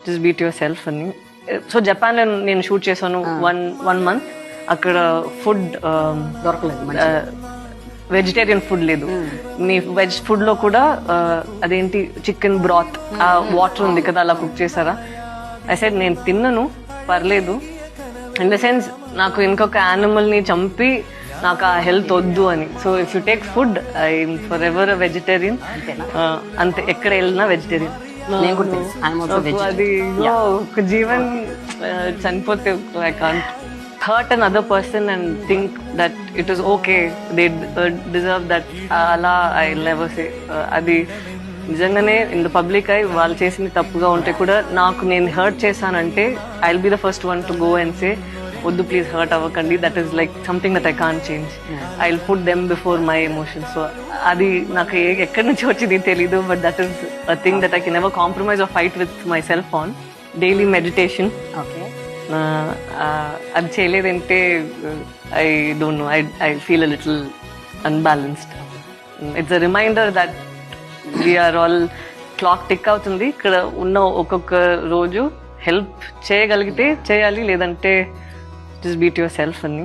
Just beat yourself అని. So జపాన్లో నేను షూట్ చేశాను వన్ వన్ మంత్ అక్కడ ఫుడ్ దొరకలేదు మంచి వెజిటేరియన్ ఫుడ్ లేదు. నీ వెజ్ ఫుడ్లో కూడా ఆ, అదేంటి చికెన్ బ్రాత్ ఆ వాటర్ ఉంది కదా అలా కుక్ చేశారా? ఐ సైడ్ నేను తిన్నను పర్లేదు. ఇన్ ద సెన్స్ నాకు ఇంకొక యానిమల్ని చంపి నాకు ఆ హెల్త్ వద్దు అని. So if you take food I forever vegetarian అంతే ఎక్కడ వెళ్ళినా వెజిటేరియన్ నేను కూడా తెలుసు ఐఎమ్ ఆల్సో వెజ్ అది ఓ, ఒక జీవన్ ఆ, చనిపోతే I can't hurt another person and think that it is okay they deserve that అలా ఐ నెవర్ సే అది నిజంగానే ఇన్ ద పబ్లిక్ ఐ వాళ్ళు చేసింది తప్పుగా ఉంటే కూడా నాకు నేను హర్ట్ చేశానంటే I will be the first one to go and say వద్దు ప్లీజ్ హర్ట్ అవ్వకండి. That is like something that I can change I will put them before my emotions so అది నాకు ఎక్కడి నుంచి వచ్చింది తెలీదు but that is a thing that I can ever compromise or fight with myself on daily meditation okay అది చేయలేదంటే I don't know I I feel a little unbalanced it's a reminder that we're all clock tick అవుతుంది. ఇక్కడ ఉన్న ఒక్కొక్క రోజు help చేయగలిగితే చేయాలి. లేదంటే జస్ట్ బీట్ యువర్ సెల్ఫ్ అని